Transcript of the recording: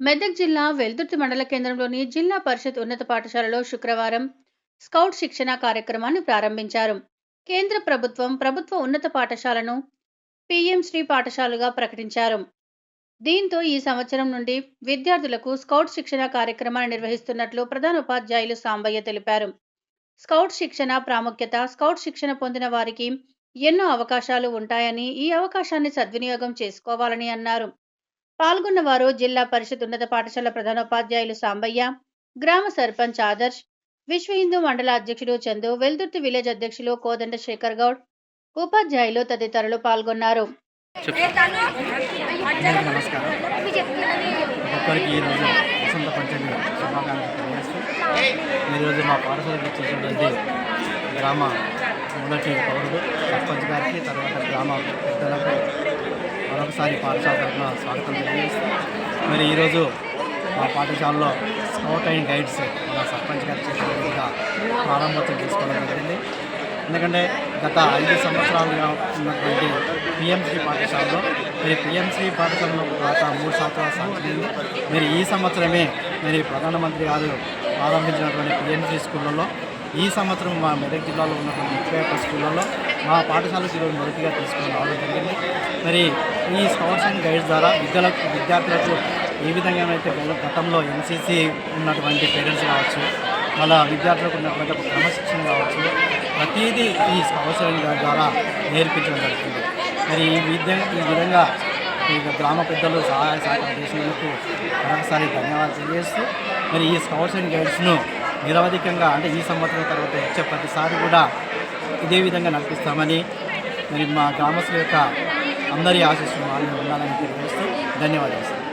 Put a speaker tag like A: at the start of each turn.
A: మెదక్ జిల్లా వెల్దుర్తి మండల కేంద్రంలోని జిల్లా పరిషత్ ఉన్నత పాఠశాలలో శుక్రవారం స్కౌట్ శిక్షణ కార్యక్రమాన్ని ప్రారంభించారు. కేంద్ర ప్రభుత్వం ప్రభుత్వ ఉన్నత పాఠశాలను పిఎం శ్రీ పాఠశాలగా ప్రకటించారు. దీంతో ఈ సంవత్సరం నుండి విద్యార్థులకు స్కౌట్ శిక్షణ కార్యక్రమాన్ని నిర్వహిస్తున్నట్లు ప్రధాన ఉపాధ్యాయులు సాంబయ్య తెలిపారు. స్కౌట్ శిక్షణ ప్రాముఖ్యత స్కౌట్ శిక్షణ పొందిన వారికి ఎన్నో అవకాశాలు ఉంటాయని ఈ అవకాశాన్ని సద్వినియోగం చేసుకోవాలని అన్నారు. పాల్గొన్నవారు జిల్లా పరిషత్ ఉన్నత పాఠశాల ప్రధానోపాధ్యాయులు సాంబయ్య గ్రామ సర్పంచ్ ఆదర్శ్ విశ్వ హిందూ మండల అధ్యక్షుడు చందు వెల్దుర్తి విలేజ్ అధ్యక్షులు కోదండ శేఖర్ గౌడ్ ఉపాధ్యాయులు తదితరులు పాల్గొన్నారు.
B: అందరికీ ఈరోజు వసంత పంచమి శుభాకాంక్షలు ఈరోజు మా పాఠశాలకు వచ్చేటువంటి గ్రామ మొదటి పౌరుడు సర్పంచ్ గారికి తర్వాత గ్రామ పెద్దలకు మరొకసారి పాఠశాల తరఫున స్వాగతం తెలియజేస్తాం మరి ఈరోజు మా పాఠశాలలో స్కౌట్ అండ్ గైడ్స్ మన సర్పంచ్ గారు చేసిన విధంగా ప్రారంభోత్సవం చేసుకోవడం జరిగింది. ఎందుకంటే గత ఐదు సంవత్సరాలుగా ఉన్నటువంటి పిఎంసీ పాఠశాలలో మరి పిఎంసీ పాఠశాలలో గత మూడు సంవత్సరాలు సాధించింది మరి ఈ సంవత్సరమే మరి ప్రధానమంత్రి గారు ప్రారంభించినటువంటి పిఎంసీ స్కూళ్ళలో ఈ సంవత్సరం మా మెదక్ జిల్లాలో ఉన్నటువంటి ముప్పై ఒక్క స్కూళ్ళలో మా పాఠశాలకు ఈరోజు మొదటిగా తీసుకుని రావడం జరిగింది. మరి ఈ స్కౌట్స్ అండ్ గైడ్స్ ద్వారా విద్యలకు విద్యార్థులకు ఏ విధంగానైతే గత- గతంలో ఎన్సీసీ ఉన్నటువంటి పేరెంట్స్ కావచ్చు వాళ్ళ విద్యార్థులకు ఉన్నటువంటి ఒక క్రమశిక్షణ కావచ్చు ప్రతిదీ ఈ కౌన్సిలింగ్ ద్వారా నేర్పించడం జరుగుతుంది. మరి ఈ విద్య ఈ విధంగా ఈ గ్రామ పెద్దలు సహాయ సహకారం చేసినందుకు మరొకసారి ధన్యవాదాలు తెలియజేస్తూ మరి ఈ స్కౌట్స్ అండ్ గైడ్స్ను నిరవధికంగా అంటే ఈ సంవత్సరం తర్వాత వచ్చే ప్రతిసారి కూడా ఇదే విధంగా నడిపిస్తామని మరి మా గ్రామస్తుల యొక్క అందరి ఆశీస్సులు ఉండాలని తెలియజేస్తూ ధన్యవాదాలు